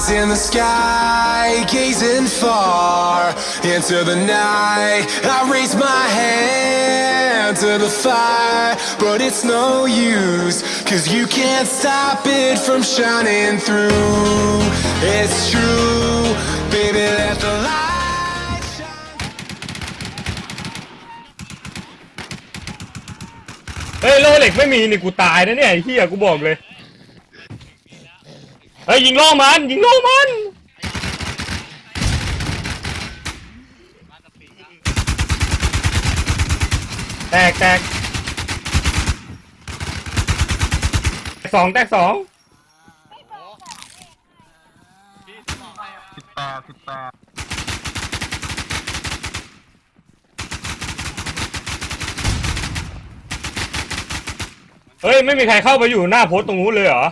eyes in the sky, gazing far into the night. I raise my hand to the fire, but it's no use, cause you can't stop it from shining through. It's true, baby, let the light shine. เฮ้ยโลเหล็กไม่มีนี่กูตายนะเนี่ยไอ้เหี้ยกูบอกเลยเ ฮ้ยยิงล่มัน ยิงล่มันแตกแตกแตกสองแตกสองสิบแปดสิบแปดเฮ้ย ไม่มีใครเข้าไปอยู่หน้าโพสต์ตรงนู้นเลยเหรอ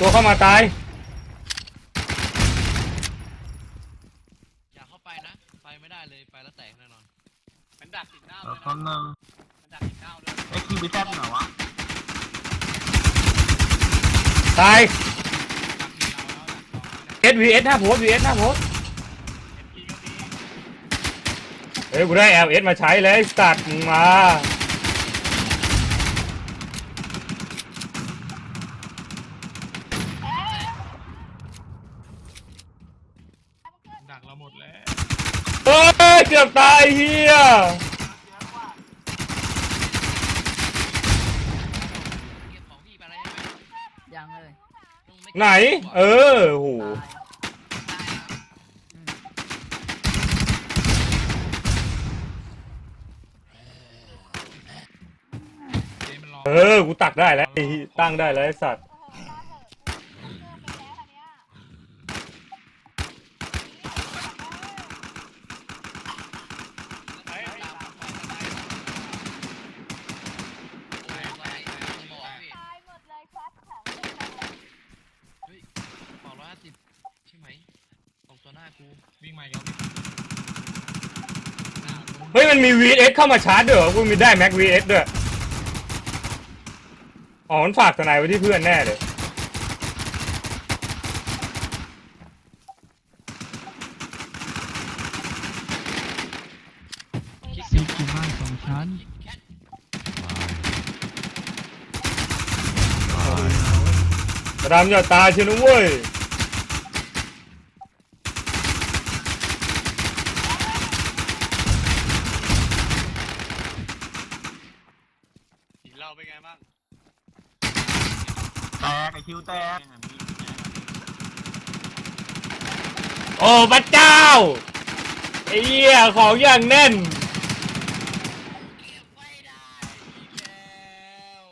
ตัวเข้ามาตาย อย่าเข้าไปนะ ไปไม่ได้เลยไปแล้วแตกแน่นอน มันดักติดหน้าเลแล้วยคนนะหนึ่งมันดักติดหน้าเลยไอ้คิวบิแซนเหรอวะตายดักติดเราแล้วดักสองแล้วเนี่ย S V S หน้าโพสต์ V S หน้าโพสต์เอ็มพีก็มีเฮ้ยกูได้ L S มาใช้แล้วไอ้สัตว์มึงมาดักเราหมดแล้ว เฮ้ยเกือบตายเฮียเก็บของพี่ไปแล้วใช่ไหมยังเลยต้องม่ไหน เออโหตายเจมันรอเออกูตักได้แล้วไอ้เหี้ยตั้งได้แล้วไอ้สัตว์ เฮ้ย ตามมาก่อนก็ได้โอ้ยไว้ไม่บอกพี่ ตายหมดเลยครับถัง เฮ้ยบอกร้อยห้าสิบใช่ไหมตรงตัวหน้า กูวิ่งมาอีกแล้วหน้ากูเฮ้ยมันมี V S เข้ามาชาร์จด้วยเหรอกูมีได้ Mac V S ด้วยอ๋อมันฝากทนายไว้ที่เพื่อนแน่เลยคิดสิบบ้านสองชั้นกระดำอย่าตายเชียวนะเว้ย เราเป็นไงบ้างแตกไอ้คิวแตกโอ้พระเจ้าไอ้เหี้ยของอย่างแน่นไม่ได้อีกแล้ว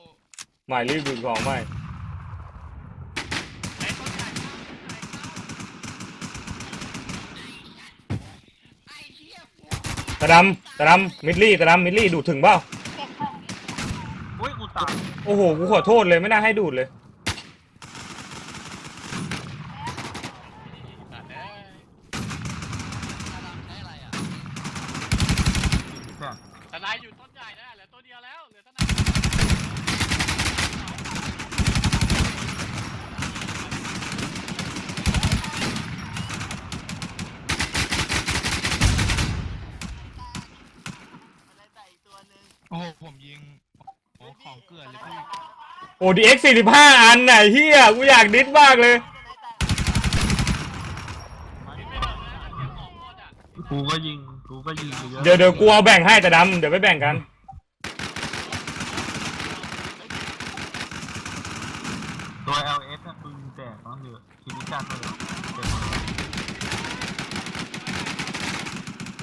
หมายรีบดูของไม่ไอ้ต้นใหญ่กระดำกระดำมิดลี่กระดำมิดลี่ดูดถึงเปล่าอุ้ยกูตาย โอ้โห กูขอโทษเลยไม่น่าให้ดูดเลย ตัดเอ้ยตาดำได้อะไรอะแค่ทนายอยู่ต้นใหญ่นะเหลือตัวเดียวแล้ว เหลือทนาย โอ้โหผมยิง โอ้ของเกลือนเลยพี่ โอ้ดีเอ็กสี่สิบห้าอันไหนะเฮียกูอยากดิสมากเลย กูก็ยิง กูก็ยิงไปเยอะเดี๋ยวเดี๋ยวกูเอาแบ่งให้แต่ดำเดี๋ยวไปแบ่งกัน ตัว LS อะปืนแตกต้องเยอะคิวบิแซนเลยเต็มหมดเลย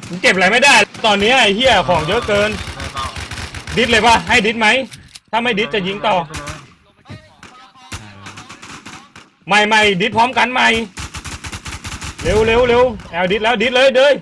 กูเก็บอะไรไม่ได้ ตอนนี้ไอ้เฮียของเยอะเกินเลยเราดิสเลยปะให้ดิสไหม ถ้าไม่ดิสจะยิงต่อ ใหม่ใหม่ดิสพร้อมกันใหม่ เร็วเร็วเร็วแอลดิสแล้วดิสเลยเด้ย